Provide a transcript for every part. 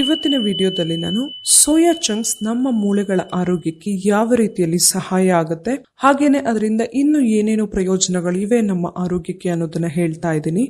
ಇವತ್ತಿನ ವಿಡಿಯೋದಲ್ಲಿ ನಾನು ಸೋಯಾ ಚಂಕ್ಸ್ ನಮ್ಮ ಮೂಳೆಗಳ ಆರೋಗ್ಯಕ್ಕೆ ಯಾವ ರೀತಿಯಲ್ಲಿ ಸಹಾಯ ಆಗುತ್ತೆ, ಹಾಗೇನೆ ಅದರಿಂದ ಇನ್ನು ಏನೇನು ಪ್ರಯೋಜನಗಳಿವೆ ನಮ್ಮ ಆರೋಗ್ಯಕ್ಕೆ ಅನ್ನೋದನ್ನ ಹೇಳ್ತಾ ಇದ್ದೀನಿ.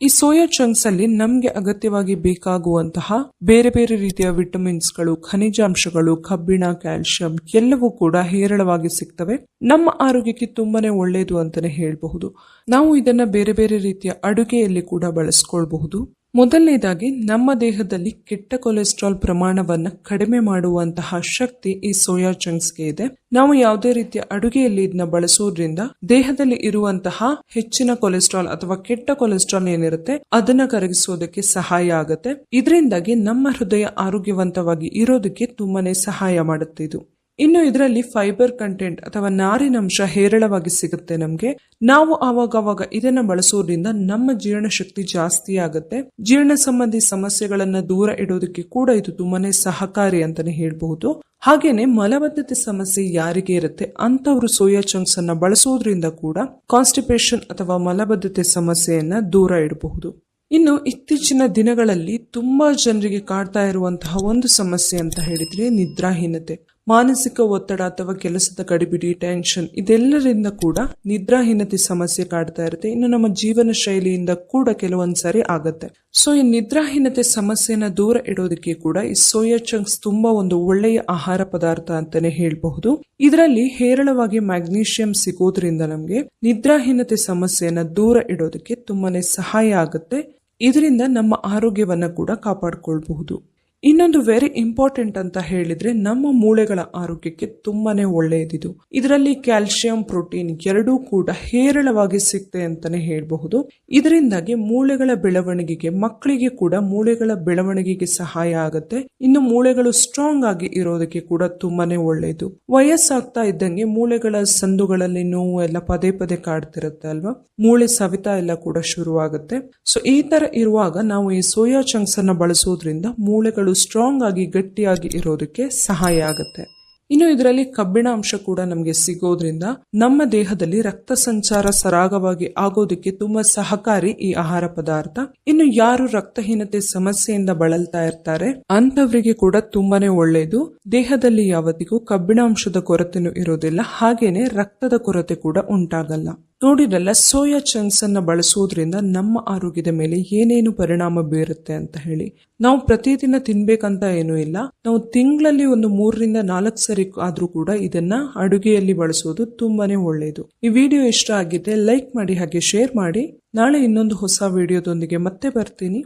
ಈ ಸೋಯಾ ಚಂಕ್ಸ್ ಅಲ್ಲಿ ನಮ್ಗೆ ಅಗತ್ಯವಾಗಿ ಬೇಕಾಗುವಂತಹ ಬೇರೆ ಬೇರೆ ರೀತಿಯ ವಿಟಮಿನ್ಸ್ಗಳು, ಖನಿಜಾಂಶಗಳು, ಕಬ್ಬಿಣ ಕ್ಯಾಲ್ಸಿಯಂ ಎಲ್ಲವೂ ಕೂಡ ಹೇರಳವಾಗಿ ಸಿಗ್ತವೆ. ನಮ್ಮ ಆರೋಗ್ಯಕ್ಕೆ ತುಂಬಾನೇ ಒಳ್ಳೆಯದು ಅಂತಾನೆ ಹೇಳಬಹುದು. ನಾವು ಇದನ್ನ ಬೇರೆ ಬೇರೆ ರೀತಿಯ ಅಡುಗೆಯಲ್ಲಿ ಕೂಡ ಬಳಸ್ಕೊಳ್ಬಹುದು. ಮೊದಲನೇದಾಗಿ, ನಮ್ಮ ದೇಹದಲ್ಲಿ ಕೆಟ್ಟ ಕೊಲೆಸ್ಟ್ರಾಲ್ ಪ್ರಮಾಣವನ್ನು ಕಡಿಮೆ ಮಾಡುವಂತಹ ಶಕ್ತಿ ಈ ಸೋಯಾ ಚಂಕ್ಸ್ಗೆ ಇದೆ. ನಾವು ಯಾವುದೇ ರೀತಿಯ ಅಡುಗೆಯಲ್ಲಿ ಇದನ್ನ ಬಳಸೋದ್ರಿಂದ ದೇಹದಲ್ಲಿ ಇರುವಂತಹ ಹೆಚ್ಚಿನ ಕೊಲೆಸ್ಟ್ರಾಲ್ ಅಥವಾ ಕೆಟ್ಟ ಕೊಲೆಸ್ಟ್ರಾಲ್ ಏನಿರುತ್ತೆ, ಅದನ್ನ ಕರಗಿಸೋದಕ್ಕೆ ಸಹಾಯ ಆಗುತ್ತೆ. ಇದರಿಂದಾಗಿ ನಮ್ಮ ಹೃದಯ ಆರೋಗ್ಯವಂತವಾಗಿ ಇರೋದಕ್ಕೆ ತುಂಬಾನೇ ಸಹಾಯ ಮಾಡುತ್ತೆ ಇದು. ಇನ್ನು ಇದರಲ್ಲಿ ಫೈಬರ್ ಕಂಟೆಂಟ್ ಅಥವಾ ನಾರಿನಂಶ ಹೇರಳವಾಗಿ ಸಿಗುತ್ತೆ ನಮಗೆ. ನಾವು ಆವಾಗವಾಗ ಇದನ್ನ ಬಳಸೋದ್ರಿಂದ ನಮ್ಮ ಜೀರ್ಣಶಕ್ತಿ ಜಾಸ್ತಿ ಆಗುತ್ತೆ. ಜೀರ್ಣ ಸಂಬಂಧಿ ಸಮಸ್ಯೆಗಳನ್ನ ದೂರ ಇಡೋದಕ್ಕೆ ಕೂಡ ಇದು ತುಂಬಾನೇ ಸಹಕಾರಿ ಅಂತಾನೆ ಹೇಳ್ಬಹುದು. ಹಾಗೇನೆ ಮಲಬದ್ಧತೆ ಸಮಸ್ಯೆ ಯಾರಿಗೆ ಇರುತ್ತೆ? ಅಂತವರು ಸೋಯಾ ಚಂಕ್ಸ್ ಅನ್ನ ಬಳಸೋದ್ರಿಂದ ಕೂಡ ಕಾನ್ಸ್ಟಿಪೇಷನ್ ಅಥವಾ ಮಲಬದ್ಧತೆ ಸಮಸ್ಯೆಯನ್ನ ದೂರ ಇಡಬಹುದು. ಇನ್ನು ಇತ್ತೀಚಿನ ದಿನಗಳಲ್ಲಿ ತುಂಬಾ ಜನರಿಗೆ ಕಾಡ್ತಾ ಇರುವಂತಹ ಒಂದು ಸಮಸ್ಯೆ ಅಂತ ಹೇಳಿದ್ರೆ ನಿದ್ರಾಹೀನತೆ. ಮಾನಸಿಕ ಒತ್ತಡ ಅಥವಾ ಕೆಲಸದ ಗಡಿಬಿಡಿ ಟೆನ್ಷನ್ ಇದೆಲ್ಲರಿಂದ ಕೂಡ ನಿದ್ರಾಹೀನತೆ ಸಮಸ್ಯೆ ಕಾಡ್ತಾ ಇರುತ್ತೆ. ಇನ್ನು ನಮ್ಮ ಜೀವನ ಶೈಲಿಯಿಂದ ಕೂಡ ಕೆಲವೊಂದ್ಸರಿ ಆಗತ್ತೆ. ಸೊ ಈ ನಿದ್ರಾಹೀನತೆ ಸಮಸ್ಯೆನ ದೂರ ಇಡೋದಕ್ಕೆ ಕೂಡ ಈ ಸೋಯಾ ಚಂಕ್ಸ್ ತುಂಬಾ ಒಂದು ಒಳ್ಳೆಯ ಆಹಾರ ಪದಾರ್ಥ ಅಂತಾನೆ ಹೇಳಬಹುದು. ಇದರಲ್ಲಿ ಹೇರಳವಾಗಿ ಮ್ಯಾಗ್ನೀಷಿಯಂ ಸಿಗೋದ್ರಿಂದ ನಮಗೆ ನಿದ್ರಾಹೀನತೆ ಸಮಸ್ಯೆಯನ್ನ ದೂರ ಇಡೋದಕ್ಕೆ ತುಂಬಾನೇ ಸಹಾಯ ಆಗುತ್ತೆ. ಇದರಿಂದ ನಮ್ಮ ಆರೋಗ್ಯವನ್ನ ಕೂಡ ಕಾಪಾಡಿಕೊಳ್ಬಹುದು. ಇನ್ನೊಂದು ವೆರಿ ಇಂಪಾರ್ಟೆಂಟ್ ಅಂತ ಹೇಳಿದ್ರೆ ನಮ್ಮ ಮೂಳೆಗಳ ಆರೋಗ್ಯಕ್ಕೆ ತುಂಬಾನೇ ಒಳ್ಳೆಯದಿದು. ಇದರಲ್ಲಿ ಕ್ಯಾಲ್ಸಿಯಂ ಪ್ರೋಟೀನ್ ಎರಡೂ ಕೂಡ ಹೇರಳವಾಗಿ ಸಿಗ್ತೆ ಅಂತಾನೆ ಹೇಳಬಹುದು. ಇದರಿಂದಾಗಿ ಮೂಳೆಗಳ ಬೆಳವಣಿಗೆಗೆ, ಮಕ್ಕಳಿಗೆ ಕೂಡ ಮೂಳೆಗಳ ಬೆಳವಣಿಗೆಗೆ ಸಹಾಯ ಆಗುತ್ತೆ. ಇನ್ನು ಮೂಳೆಗಳು ಸ್ಟ್ರಾಂಗ್ ಆಗಿ ಇರೋದಕ್ಕೆ ಕೂಡ ತುಂಬಾನೇ ಒಳ್ಳೆಯದು. ವಯಸ್ಸಾಗ್ತಾ ಇದ್ದಂಗೆ ಮೂಳೆಗಳ ಸಂದುಗಳಲ್ಲಿ ನೋವು ಎಲ್ಲ ಪದೇ ಪದೇ ಕಾಡ್ತಿರುತ್ತೆ ಅಲ್ವಾ? ಮೂಳೆ ಸವಿತ ಎಲ್ಲ ಕೂಡ ಶುರುವಾಗುತ್ತೆ. ಸೊ ಈ ತರ ಇರುವಾಗ ನಾವು ಈ ಸೋಯಾ ಚಂಕ್ಸ್ ಅನ್ನ ಬಳಸೋದ್ರಿಂದ ಮೂಳೆಗಳು ಸ್ಟ್ರಾಂಗ್ ಆಗಿ, ಗಟ್ಟಿಯಾಗಿ ಇರೋದಕ್ಕೆ ಸಹಾಯ ಆಗುತ್ತೆ. ಇನ್ನು ಇದರಲ್ಲಿ ಕಬ್ಬಿಣ ಅಂಶ ಕೂಡ ನಮಗೆ ಸಿಗೋದ್ರಿಂದ ನಮ್ಮ ದೇಹದಲ್ಲಿ ರಕ್ತ ಸಂಚಾರ ಸರಾಗವಾಗಿ ಆಗೋದಕ್ಕೆ ತುಂಬಾ ಸಹಕಾರಿ ಈ ಆಹಾರ ಪದಾರ್ಥ. ಇನ್ನು ಯಾರು ರಕ್ತಹೀನತೆ ಸಮಸ್ಯೆಯಿಂದ ಬಳಲ್ತಾ ಇರ್ತಾರೆ ಅಂತವರಿಗೆ ಕೂಡ ತುಂಬಾನೇ ಒಳ್ಳೆಯದು ದೇಹದಲ್ಲಿ ಯಾವತ್ತಿಗೂ ಕಬ್ಬಿಣಾಂಶದ ಕೊರತೆನೂ ಇರೋದಿಲ್ಲ, ಹಾಗೇನೆ ರಕ್ತದ ಕೊರತೆ ಕೂಡ ಉಂಟಾಗಲ್ಲ. ನೋಡಿರಲ್ಲ ಸೋಯಾ ಚಂಕ್ಸ್ ಅನ್ನ ಬಳಸೋದ್ರಿಂದ ನಮ್ಮ ಆರೋಗ್ಯದ ಮೇಲೆ ಏನೇನು ಪರಿಣಾಮ ಬೀರುತ್ತೆ ಅಂತ ಹೇಳಿ. ನಾವು ಪ್ರತಿದಿನ ತಿನ್ಬೇಕಂತ ಏನೂ ಇಲ್ಲ. ನಾವು ತಿಂಗಳಲ್ಲಿ ಒಂದು ಮೂರರಿಂದ ನಾಲ್ಕು ಸರಿ ಆದ್ರೂ ಕೂಡ ಇದನ್ನ ಅಡುಗೆಯಲ್ಲಿ ಬಳಸೋದು ತುಂಬಾನೇ ಒಳ್ಳೆಯದು ಈ ವಿಡಿಯೋ ಇಷ್ಟ ಆಗಿದ್ರೆ ಲೈಕ್ ಮಾಡಿ, ಹಾಗೆ ಶೇರ್ ಮಾಡಿ. ನಾಳೆ ಇನ್ನೊಂದು ಹೊಸ ವಿಡಿಯೋದೊಂದಿಗೆ ಮತ್ತೆ ಬರ್ತೀನಿ.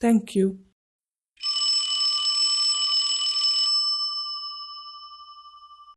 Thank you.